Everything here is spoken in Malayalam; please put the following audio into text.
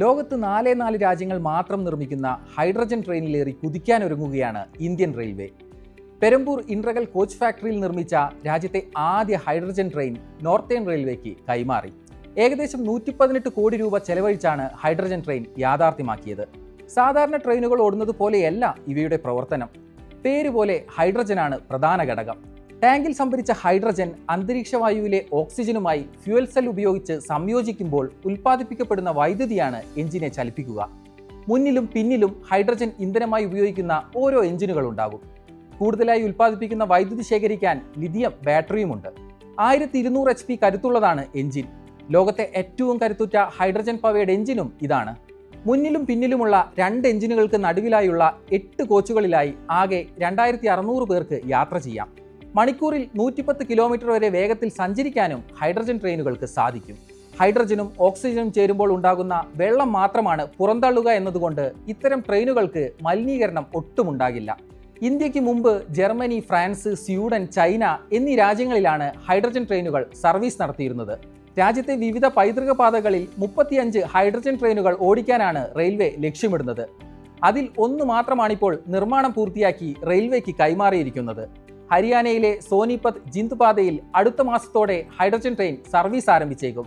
ലോകത്ത് നാലേ നാല് രാജ്യങ്ങൾ മാത്രം നിർമ്മിക്കുന്ന ഹൈഡ്രജൻ ട്രെയിനിലേറി കുതിക്കാനൊരുങ്ങുകയാണ് Indian railway. Perambur integral coach ഫാക്ടറിയിൽ നിർമ്മിച്ച രാജ്യത്തെ ആദ്യ ഹൈഡ്രജൻ ട്രെയിൻ നോർത്തേൺ റെയിൽവേക്ക് കൈമാറി. ഏകദേശം നൂറ്റി പതിനെട്ട് കോടി രൂപ ചെലവഴിച്ചാണ് ഹൈഡ്രജൻ ട്രെയിൻ യാഥാർത്ഥ്യമാക്കിയത്. സാധാരണ ട്രെയിനുകൾ ഓടുന്നത് പോലെയല്ല ഇവയുടെ പ്രവർത്തനം. പേര് പോലെ ഹൈഡ്രജനാണ് പ്രധാന ഘടകം. ടാങ്കിൽ സംഭരിച്ച ഹൈഡ്രജൻ അന്തരീക്ഷവായുവിലെ ഓക്സിജനുമായി ഫ്യുവൽ സെൽ ഉപയോഗിച്ച് സംയോജിക്കുമ്പോൾ ഉൽപ്പാദിപ്പിക്കപ്പെടുന്ന വൈദ്യുതിയാണ് എഞ്ചിനെ ചലിപ്പിക്കുക. മുന്നിലും പിന്നിലും ഹൈഡ്രജൻ ഇന്ധനമായി ഉപയോഗിക്കുന്ന ഓരോ എഞ്ചിനുകളുണ്ടാകും കൂടുതലായി ഉൽപ്പാദിപ്പിക്കുന്ന വൈദ്യുതി ശേഖരിക്കാൻ ലിഥിയം ബാറ്ററിയുമുണ്ട്. ആയിരത്തി ഇരുന്നൂറ് എച്ച് പി കരുത്തുള്ളതാണ് എഞ്ചിൻ. ലോകത്തെ ഏറ്റവും കരുത്തുറ്റ ഹൈഡ്രജൻ പവയുടെ എഞ്ചിനും ഇതാണ്. മുന്നിലും പിന്നിലുമുള്ള രണ്ട് എഞ്ചിനുകൾക്ക് നടുവിലായുള്ള എട്ട് കോച്ചുകളിലായി ആകെ രണ്ടായിരത്തി അറുന്നൂറ് പേർക്ക് യാത്ര ചെയ്യാം. മണിക്കൂറിൽ നൂറ്റിപ്പത്ത് കിലോമീറ്റർ വരെ വേഗത്തിൽ സഞ്ചരിക്കാനും ഹൈഡ്രജൻ ട്രെയിനുകൾക്ക് സാധിക്കും. ഹൈഡ്രജനും ഓക്സിജനും ചേരുമ്പോൾ ഉണ്ടാകുന്ന വെള്ളം മാത്രമാണ് പുറന്തള്ളുക എന്നതുകൊണ്ട് ഇത്തരം ട്രെയിനുകൾക്ക് മലിനീകരണം ഒട്ടും ഉണ്ടാകില്ല ഇന്ത്യയ്ക്ക് മുമ്പ് ജർമ്മനി ഫ്രാൻസ് സ്വീഡൻ ചൈന എന്നീ രാജ്യങ്ങളിലാണ് ഹൈഡ്രജൻ ട്രെയിനുകൾ സർവീസ് നടത്തിയിരുന്നത്. രാജ്യത്തെ വിവിധ പൈതൃക പാതകളിൽ മുപ്പത്തിയഞ്ച് ഹൈഡ്രജൻ ട്രെയിനുകൾ ഓടിക്കാനാണ് റെയിൽവേ ലക്ഷ്യമിടുന്നത്. അതിൽ ഒന്ന് മാത്രമാണിപ്പോൾ നിർമ്മാണം പൂർത്തിയാക്കി റെയിൽവേക്ക് കൈമാറിയിരിക്കുന്നത്. ഹരിയാനയിലെ സോനിപത് ജിന്ദ് പാതയിൽ അടുത്ത മാസത്തോടെ ഹൈഡ്രജൻ ട്രെയിൻ സർവീസ് ആരംഭിച്ചേക്കും.